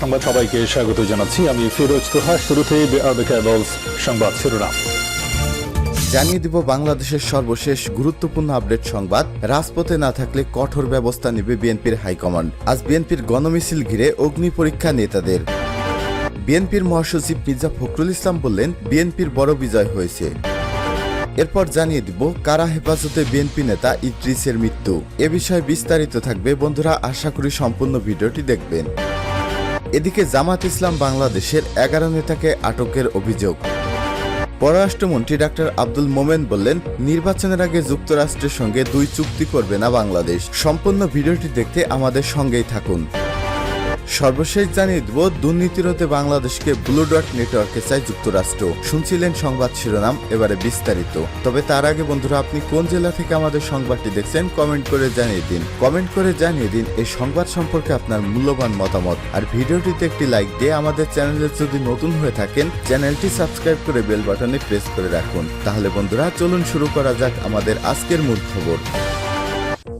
সংবাদ সবাইকে স্বাগত জানাচ্ছি। আমি ফিরোজ তোহা শুরুতেই সংবাদ শিরোনাম। জানিয়ে দিব বাংলাদেশের সর্বশেষ গুরুত্বপূর্ণ আপডেট সংবাদ। রাজপথে না থাকলে কঠোর ব্যবস্থা নেবে বিএনপির হাইকমান্ড। আজ বিএনপির গণমিছিল ঘিরে অগ্নি পরীক্ষা নেতাদের। বিএনপির মহাসচিব মির্জা ফখরুল ইসলাম বললেন, বিএনপির বড় বিজয় হয়েছে। এরপর জানিয়ে দিব, কারা হেফাজতে বিএনপি নেতা ইদ্রিসের মৃত্যু? এ বিষয়ে বিস্তারিত থাকবে। বন্ধুরা, আশা করি সম্পূর্ণ ভিডিওটি দেখবেন। এদিকে জামাত ইসলাম বাংলাদেশের এগারো নেতাকে আটকের অভিযোগ। পররাষ্ট্রমন্ত্রী ডাক্তার আব্দুল মোমেন বললেন, নির্বাচনের আগে যুক্তরাষ্ট্রের সঙ্গে দুই চুক্তি করবে না বাংলাদেশ। সম্পূর্ণ ভিডিওটি দেখতে আমাদের সঙ্গেই থাকুন। সর্বশেষ জানিয়ে দেব দুর্নীতি রোধে বাংলাদেশকে ব্লু ডট নেটওয়ার্কে চায় যুক্তরাষ্ট্র। শুনছিলেন সংবাদ শিরোনাম, এবারে বিস্তারিত। তবে তার আগে বন্ধুরা, আপনি কোন জেলা থেকে আমাদের সংবাদটি দেখছেন, কমেন্ট করে জানিয়ে দিন। কমেন্ট করে জানিয়ে দিন এই সংবাদ সম্পর্কে আপনার মূল্যবান মতামত। আর ভিডিওটিতে একটি লাইক দিয়ে আমাদের চ্যানেলে যদি নতুন হয়ে থাকেন, চ্যানেলটি সাবস্ক্রাইব করে বেল বাটনে প্রেস করে রাখুন। তাহলে বন্ধুরা, চলুন শুরু করা যাক আমাদের আজকের মূল খবর।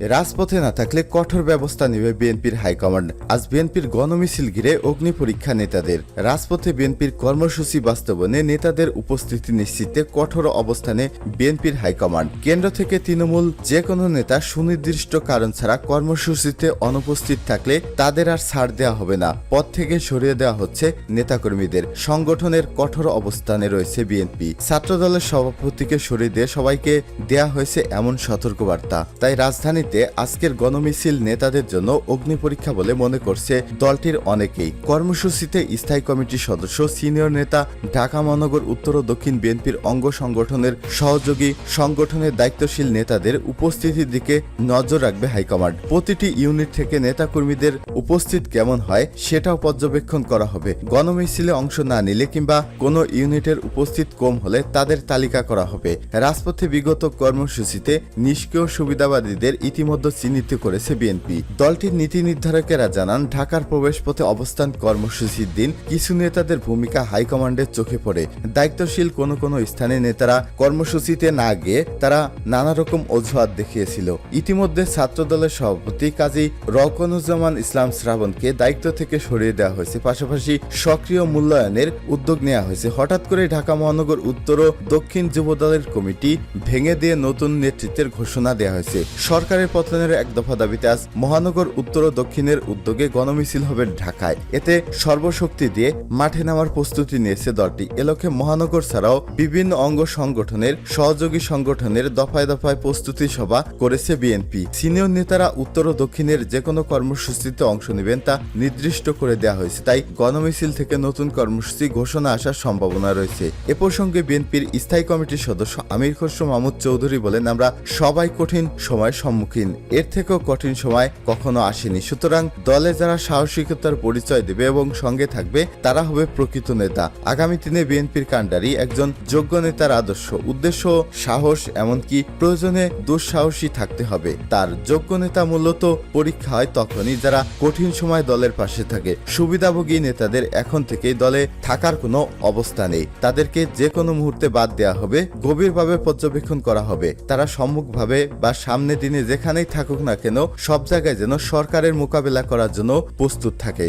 রাজপথে না থাকলে কঠোর ব্যবস্থা নেবে বিএনপির হাইকমান্ড। আজ বিএনপির গণমিছিল ঘিরে অগ্নি পরীক্ষা নেতাদের। রাজপথে বিএনপির কর্মসূচি বাস্তবায়নে নেতাদের উপস্থিতি নিশ্চিতে কঠোর অবস্থানে বিএনপির হাইকমান্ড। কেন্দ্র থেকে তৃণমূল যে কোনো নেতা সুনির্দিষ্ট কারণ ছাড়া কর্মসূচিতে অনুপস্থিত থাকলে তাদের আর ছাড় দেওয়া হবে না। পদ থেকে সরিয়ে দেওয়া হচ্ছে নেতাকর্মীদের। সংগঠনের কঠোর অবস্থানে রয়েছে বিএনপি। ছাত্রদলের সভাপতিকে সরিয়ে দিয়ে সবাইকে দেয়া হয়েছে এমন সতর্কবার্তা। তাই রাজধানী রাজধানীতে আজকের গণমিছিল নেতাদের জন্য অগ্নি পরীক্ষা বলে মনে করছে দলটির অনেকেই। কর্মসূচিতে স্থায়ী কমিটির সদস্য, সিনিয়র নেতা, ঢাকা মহানগর উত্তর ও দক্ষিণ বিএনপির অঙ্গ সংগঠনের সহযোগী, সংগঠনের দায়িত্বশীল নেতাদের উপস্থিতির দিকে নজর রাখবে হাইকমান্ড। প্রতিটি ইউনিট থেকে নেতাকর্মীদের উপস্থিত কেমন হয় সেটাও পর্যবেক্ষণ করা হবে। গণমিছিলে অংশ না নিলে কিংবা কোনো ইউনিটের উপস্থিত কম হলে তাদের তালিকা করা হবে। রাজপথে বিগত কর্মসূচিতে নিষ্ক্রিয় সুবিধাবাদীদের ইতিমধ্যে চিহ্নিত করেছে বিএনপি। দলটির নীতি নির্ধারকেরা জানান, ঢাকার প্রবেশপথে অবস্থান কর্মসূচির দিন কিছু নেতাদের ভূমিকা হাইকমান্ডের চোখে পড়ে। দায়িত্বশীল কোনো কোনো স্থানে নেতারা কর্মসূচিতে না গিয়ে তারা নানা রকম অজুহাত দেখিয়েছিল। ইতিমধ্যে ছাত্রদলের সভাপতি কাজী রকনুজ্জামান ইসলাম শ্রাবণকে দায়িত্ব থেকে সরিয়ে দেওয়া হয়েছে। পাশাপাশি সক্রিয় মূল্যায়নের উদ্যোগ নেওয়া হয়েছে। হঠাৎ করে ঢাকা মহানগর উত্তর ও দক্ষিণ যুবদলের কমিটি ভেঙে দিয়ে নতুন নেতৃত্বের ঘোষণা দেওয়া হয়েছে। সরকারের পতনের এক দফা দাবিতে আজ মহানগর উত্তর ও দক্ষিণের উদ্যোগে গণমিছিল হবে ঢাকায়। এতে সর্বশক্তি দিয়ে মাঠে নামার প্রস্তুতি নিয়েছে দলটি। এ লক্ষ্যে মহানগর ছাড়াও বিভিন্ন অঙ্গ সংগঠনের সহযোগী সংগঠনের দফায় দফায় প্রস্তুতি সভা করেছে বিএনপি। সিনিয়র নেতারা উত্তর ও দক্ষিণের যে কোনো কর্মসূচিতে অংশ নেবেন তা নির্দিষ্ট করে দেওয়া হয়েছে। তাই গণমিছিল থেকে নতুন কর্মসূচি ঘোষণা আসার সম্ভাবনা রয়েছে। এ প্রসঙ্গে বিএনপির স্থায়ী কমিটির সদস্য আমির খসরু মাহমুদ চৌধুরী বলেন, আমরা সবাই কঠিন সময়ের সম্মুখীন এর থেকেও কঠিন সময় কখনো আসেনি। সুতরাং দলে যারা সাহসিকতার পরিচয় দেবে এবং সঙ্গে থাকবে, তারা হবে প্রকৃত নেতা। আগামী দিনে বিএনপির কাণ্ডারি একজন যোগ্য নেতার আদর্শ। উদ্দেশ্য, সাহস, এমনকি প্রয়োজনে দুঃসাহসী থাকতে হবে। তার যোগ্য নেতা মূলত পরীক্ষা হয় তখনই যারা কঠিন সময় দলের পাশে থাকে। সুবিধাভোগী নেতাদের এখন থেকেই দলে থাকার কোনো অবস্থা নেই। তাদেরকে যে কোনো মুহূর্তে বাদ দেওয়া হবে, গভীরভাবে পর্যবেক্ষণ করা হবে। তারা সম্মুখভাবে বা সামনে দিনে যেখানেই থাকুক না কেন সব জায়গায় যেন সরকারের মোকাবেলা করার জন্য প্রস্তুত থাকে।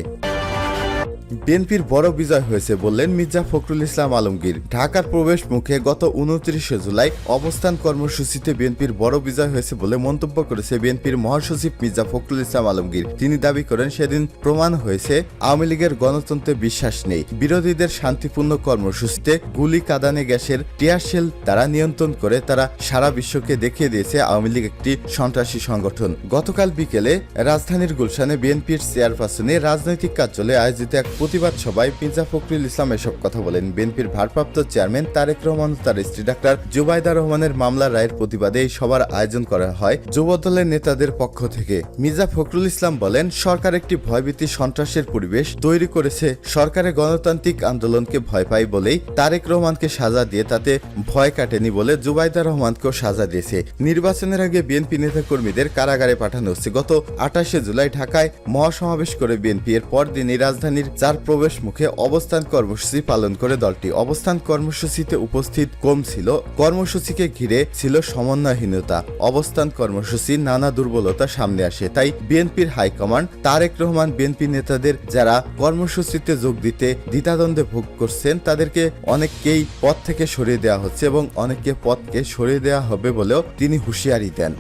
বিএনপির বড় বিজয় হয়েছে বললেন মির্জা ফখরুল ইসলাম আলমগীর। ঢাকার প্রবেশ মুখে গত উনত্রিশে জুলাই অবস্থান কর্মসূচিতে বিএনপির বড় বিজয় হয়েছে বলে মন্তব্য করেছে বিএনপির মহাসচিব মির্জা ফখরুল ইসলাম আলমগীর। তিনি দাবি করেন সেদিন প্রমাণ হয়েছে আওয়ামী লীগের গণতন্ত্রে বিশ্বাস নেই। বিরোধীদের শান্তিপূর্ণ কর্মসূচিতে গুলি, কাদানে গ্যাসের টিয়ারশেল তারা নিয়ন্ত্রণ করে তারা সারা বিশ্বকে দেখিয়ে দিয়েছে আওয়ামী লীগ একটি সন্ত্রাসী সংগঠন। গতকাল বিকেলে রাজধানীর গুলশানে বিএনপির চেয়ারপারসনে রাজনৈতিক কার্যালয়ে আয়োজিত এক প্রতিবাদ সভায় মির্জা ফখরুল ইসলাম এসব কথা বলেন। বিএনপির ভারপ্রাপ্ত চেয়ারম্যান তারেক রহমান, তার স্ত্রী ডাক্তার জুবাইদা রহমানের মামলা রায়ের প্রতিবাদে এই সভার আয়োজন করা হয় যুবদলের নেতাদের পক্ষ থেকে। মির্জা ফখরুল ইসলাম বলেন, সরকার একটি ভয়ভীতি, সন্ত্রাসের পরিবেশ তৈরি করেছে। সরকারের গণতান্ত্রিক আন্দোলনকে ভয় পাই বলেই তারেক রহমানকে সাজা দিয়ে তাতে ভয় কাটেনি বলে জুবাইদা রহমানকেও সাজা দিয়েছে। নির্বাচনের আগে বিএনপি নেতাকর্মীদের কারাগারে পাঠানো হচ্ছে। গত আঠাশে জুলাই ঢাকায় মহাসমাবেশ করে বিএনপি এর পরদিনই রাজধানীর চার প্রবেশ মুখে অবস্থান কর্মসূচি পালন করে দলটি। অবস্থান কর্মসূচিতে উপস্থিত কম ছিল, কর্মসূচিকে ঘিরে ছিল সমন্বয়হীনতা। অবস্থান কর্মসূচি নানা দুর্বলতা সামনে আসে, তাই বিএনপির হাইকমান্ড তারেক রহমান, বিএনপি নেতাদের যারা কর্মসূচিতে যোগ দিতে দ্বিতাদ্বন্দ্বে ভোগ করছেন, তাদেরকে অনেককেই পদ থেকে সরিয়ে দেওয়া হচ্ছে এবং অনেককে পদকে সরিয়ে দেওয়া হবে বলেও তিনি হুঁশিয়ারি দেন।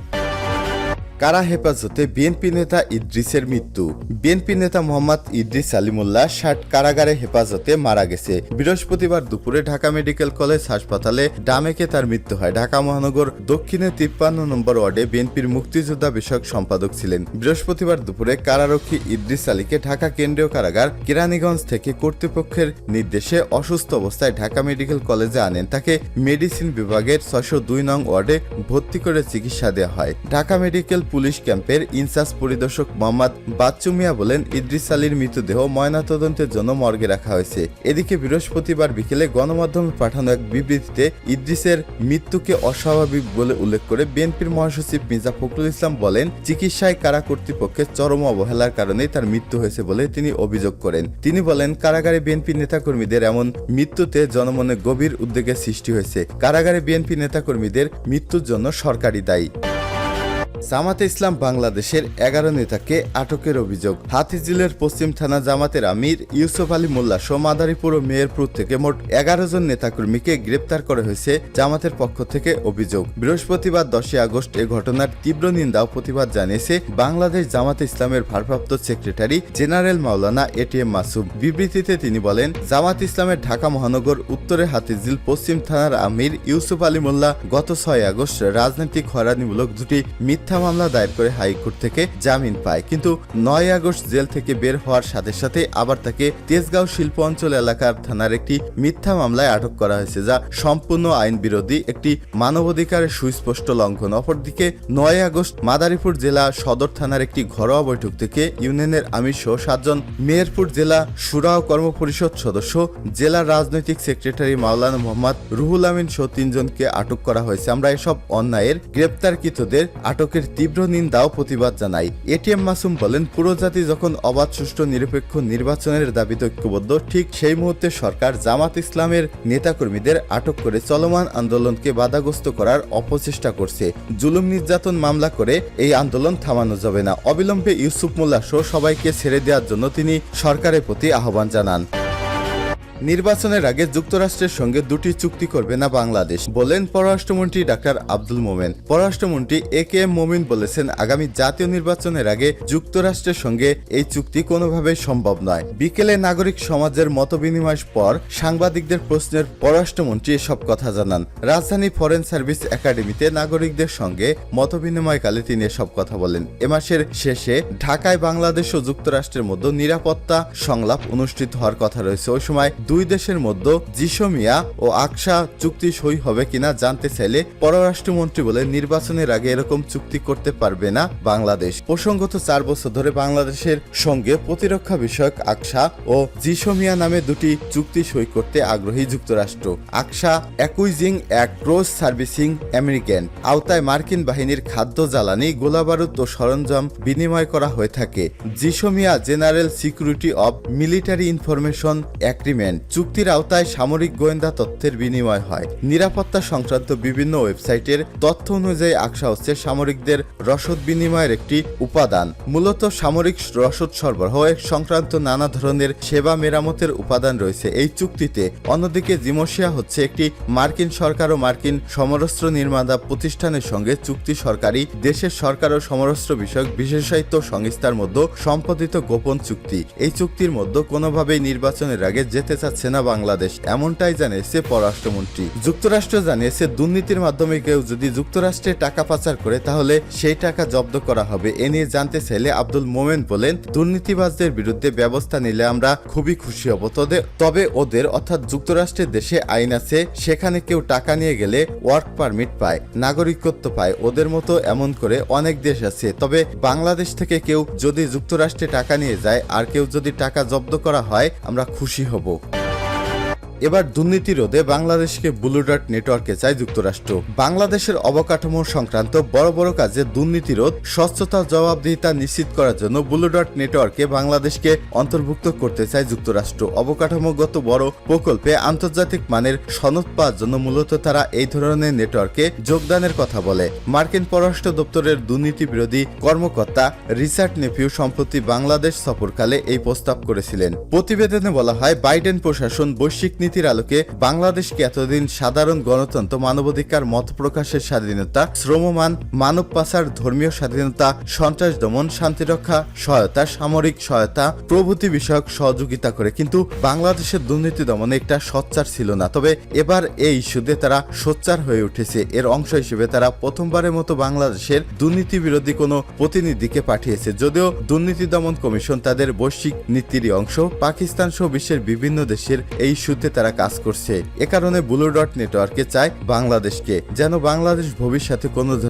কারা হেফাজতে বিএনপি নেতা ইদ্রিসের মৃত্যু? বিএনপি নেতা মোহাম্মদ ইদ্রিস আলিমুল্লাহ ষাট কারাগারে হেফাজতে মারা গেছে। বৃহস্পতিবার দুপুরে ঢাকা মেডিকেল কলেজ হাসপাতালে ডামেকে তার মৃত্যু হয়। ঢাকা মহানগর দক্ষিণে তিপ্পান্ন নম্বর ওয়ার্ডে বিএনপির মুক্তিযোদ্ধা বিষয়ক সম্পাদক ছিলেন। বৃহস্পতিবার দুপুরে কারারক্ষী ইদ্রিস আলীকে ঢাকা কেন্দ্রীয় কারাগার কেরানীগঞ্জ থেকে কর্তৃপক্ষের নির্দেশে অসুস্থ অবস্থায় ঢাকা মেডিকেল কলেজে আনেন। তাকে মেডিসিন বিভাগের ছশো দুই নং ওয়ার্ডে ভর্তি করে চিকিৎসা দেওয়া হয়। ঢাকা মেডিকেল পুলিশ ক্যাম্পের ইনচার্জ পরিদর্শক মোহাম্মদ বাচ্চু মিয়া বলেন, ইদ্রিস আলীর মৃতদেহ ময়নাতদন্তের জন্য মর্গে রাখা হয়েছে। এদিকে বৃহস্পতিবার বিকেলে গণমাধ্যমে পাঠানো এক বিবৃতিতে ইদ্রিসের মৃত্যুকে অস্বাভাবিক বলে উল্লেখ করে বিএনপির মহাসচিব মির্জা ফখরুল ইসলাম বলেন, চিকিৎসায় কারা কর্তৃপক্ষের চরম অবহেলার কারণে তার মৃত্যু হয়েছে বলে তিনি অভিযোগ করেন। তিনি বলেন, কারাগারে বিএনপি নেতাকর্মীদের এমন মৃত্যুতে জনমনে গভীর উদ্বেগের সৃষ্টি হয়েছে। কারাগারে বিএনপি নেতাকর্মীদের মৃত্যুর জন্য সরকারি দায়ী। জামাতে ইসলাম বাংলাদেশের এগারো নেতাকে আটকের অভিযোগ। হাতিঝিলের পশ্চিম থানা জামাতের আমির ইউসুফ আলী মোল্লা সহ মাদারীপুর ও মেহেরপুর থেকে মোট এগারো জন নেতাকর্মীকে গ্রেপ্তার করা হয়েছে জামাতের পক্ষ থেকে অভিযোগ। বৃহস্পতিবার দশই আগস্ট এ ঘটনার তীব্র নিন্দা ও প্রতিবাদ জানিয়েছে বাংলাদেশ জামাতে ইসলামের ভারপ্রাপ্ত secretary general Maulana ATM Masum. বিবৃতিতে তিনি বলেন, জামাত ইসলামের ঢাকা মহানগর উত্তরে হাতিঝিল, পশ্চিম থানার আমির ইউসুফ আলী মোল্লা গত ছয় আগস্ট রাজনৈতিক হয়রানিমূলক দুটি মিথ্যা মামলা দায়ের করে হাইকোর্ট থেকে জামিন পায়। কিন্তু নয় আগস্ট জেল থেকে বের হওয়ার সাথে সাথে আবার তাকে তেজগাঁও শিল্প অঞ্চল এলাকার থানার একটি মিথ্যা মামলায় আটক করা হয়েছে, যা সম্পূর্ণ আইন বিরোধী একটি মানবাধিকারের সুস্পষ্ট লঙ্ঘন। অপরদিকে নয় আগস্ট মাদারীপুর জেলা সদর থানার একটি ঘরোয়া বৈঠক থেকে ইউনিয়নের আমির সহ সাতজন মেহেরপুর জেলা সুরাও কর্মপরিষদ সদস্য জেলার রাজনৈতিক সেক্রেটারি মাওলানা মোহাম্মদ রুহুল আমিন সহ তিনজনকে আটক করা হয়েছে। আমরা এসব অন্যায়ের গ্রেপ্তারকৃতদের আটকের তীব্র নিন্দা ও প্রতিবাদ জানাই এটিএম মাসুম বলেন, পুরো জাতি যখন অবাধ, সুষ্ঠু, নিরপেক্ষ নির্বাচনের দাবিতে ঐক্যবদ্ধ, ঠিক সেই মুহূর্তে সরকার জামাত ইসলামের নেতাকর্মীদের আটক করে চলমান আন্দোলনকে বাধাগ্রস্ত করার অপচেষ্টা করছে। জুলুম নির্যাতন মামলা করে এই আন্দোলন থামানো যাবে না। অবিলম্বে ইউসুফ মোল্লা সহ সবাইকে ছেড়ে দেওয়ার জন্য তিনি সরকারের প্রতি আহ্বান জানান। নির্বাচনের আগে যুক্তরাষ্ট্রের সঙ্গে দুটি চুক্তি করবে না বাংলাদেশ, বলেন পররাষ্ট্রমন্ত্রী ডাক্তার আব্দুল মোমেন। পররাষ্ট্রমন্ত্রী এ কে এম মোমিন বলেছেন, আগামী জাতীয় নির্বাচনের আগে যুক্তরাষ্ট্রের সঙ্গে এই চুক্তি কোনোভাবেই সম্ভব নয়। বিকেলে নাগরিক সমাজের মতবিনিময় পর সাংবাদিকদের প্রশ্নের পররাষ্ট্রমন্ত্রী এসব কথা জানান। রাজধানী ফরেন সার্ভিস একাডেমিতে নাগরিকদের সঙ্গে মতবিনিময়কালে তিনি এসব কথা বলেন। এ মাসের শেষে ঢাকায় বাংলাদেশ ও যুক্তরাষ্ট্রের মধ্যে নিরাপত্তা সংলাপ অনুষ্ঠিত হওয়ার কথা রয়েছে। ওই সময় দুই দেশের মধ্যে জিসোমিয়া ও আকসা চুক্তি সই হবে কিনা জানতে চাইলে পররাষ্ট্রমন্ত্রী বলে নির্বাচনের আগে এরকম চুক্তি করতে পারবে না বাংলাদেশ। প্রসঙ্গত চার বছর ধরে বাংলাদেশের সঙ্গে প্রতিরক্ষা বিষয়ক আকসা ও জিসোমিয়া নামে দুটি চুক্তি সই করতে আগ্রহী যুক্তরাষ্ট্র। আকসা অ্যাকুইজিং এক ক্রস সার্ভিসিং আমেরিকান। আওতায় মার্কিন বাহিনীর খাদ্য জ্বালানি, গোলাবারুদ ও সরঞ্জাম বিনিময় করা হয়ে থাকে। GSOMIA general security of military information agreement. চুক্তির আওতায় সামরিক গোয়েন্দা তথ্যের বিনিময় হয়। নিরাপত্তা সংক্রান্ত বিভিন্ন ওয়েবসাইটের তথ্য অনুযায়ী আকসা হচ্ছে সামরিকদের রসদ বিনিময়ের একটি উপাদান। মূলত সামরিক রসদ সরবরাহ সংক্রান্ত নানা ধরনের সেবা মেরামতের উপাদান রয়েছে। এই চুক্তিতে অন্যদিকে জিমোসিয়া হচ্ছে একটি মার্কিন সরকার ও মার্কিন সমরস্ত্র নির্মাতা প্রতিষ্ঠানের সঙ্গে চুক্তি সরকারি দেশের সরকার ও সমরস্ত্র বিষয়ক বিশেষায়িত সংস্থার মধ্যে সম্পাদিত গোপন চুক্তি। এই চুক্তির মধ্যে কোনোভাবেই নির্বাচনের আগে যেতে চাচ্ছে না বাংলাদেশ, এমনটাই জানিয়েছে পররাষ্ট্রমন্ত্রী। যুক্তরাষ্ট্র জানিয়েছে দুর্নীতির মাধ্যমে কেউ যদি যুক্তরাষ্ট্রে টাকা পাচার করে, তাহলে সেই টাকা জব্দ করা হবে। এ নিয়ে জানতে চাইলে আব্দুল মোমেন বলেন, দুর্নীতিবাজদের বিরুদ্ধে ব্যবস্থা নিলে আমরা খুবই খুশি হব। তবে তবে ওদের, অর্থাৎ যুক্তরাষ্ট্রের দেশে আইন আছে, সেখানে কেউ টাকা নিয়ে গেলে ওয়ার্ক পারমিট পায়, নাগরিকত্ব পায়। ওদের মতো এমন করে অনেক দেশ আছে। তবে বাংলাদেশ থেকে কেউ যদি যুক্তরাষ্ট্রে টাকা নিয়ে যায়, আর কেউ যদি টাকা জব্দ করা হয়, আমরা খুশি হব। এবার দুর্নীতি রোধে বাংলাদেশকে ব্লু ডট নেটওয়ার্কে চায় যুক্তরাষ্ট্র। বাংলাদেশের অবকাঠামো সংক্রান্ত বড় বড় কাজে দুর্নীতি রোধ, স্বচ্ছতা জবাবদিহিতা নিশ্চিত করার জন্য ব্লু ডট নেটওয়ার্কে বাংলাদেশকে অন্তর্ভুক্ত করতে চায় যুক্তরাষ্ট্র। অবকাঠামোগত বড় প্রকল্পে আন্তর্জাতিক মানের সনদ পাওয়ার জন্য মূলত তারা এই ধরনের নেটওয়ার্কে যোগদানের কথা বলে। মার্কিন পররাষ্ট্র দপ্তরের দুর্নীতি বিরোধী কর্মকর্তা রিচার্ড নেফিউ সম্প্রতি বাংলাদেশ সফরকালে এই প্রস্তাব করেছিলেন। প্রতিবেদনে বলা হয়, বাইডেন প্রশাসন বৈশ্বিক নীতির আলোকে বাংলাদেশকে এতদিন সাধারণ গণতন্ত্র মানবাধিকার, মত প্রকাশের স্বাধীনতা, শ্রমমান, মানব পাচার, ধর্মীয় স্বাধীনতা, সন্ত্রাস দমন শান্তিরক্ষা সহায়তা, সামরিক সহায়তা, প্রভৃতি বিষয়ক সহযোগিতা করে কিন্তু বাংলাদেশের দুর্নীতি দমনে একটা সোচ্চার ছিল না। তবে এবার এই ইস্যুতে তারা সোচ্চার হয়ে উঠেছে। এর অংশ হিসেবে তারা প্রথমবারের মতো বাংলাদেশের দুর্নীতি বিরোধী কোনো প্রতিনিধিকে পাঠিয়েছে। যদিও দুর্নীতি দমন কমিশন তাদের বৈশ্বিক নীতির অংশ। পাকিস্তান সহ বিশ্বের বিভিন্ন দেশের এই ইস্যুতে তারা কাজ করছে। এ কারণে ব্লু ডট নেটওয়ার্কে চায় বাংলাদেশকে। যেন বাংলাদেশ ভবিষ্যতে কোনো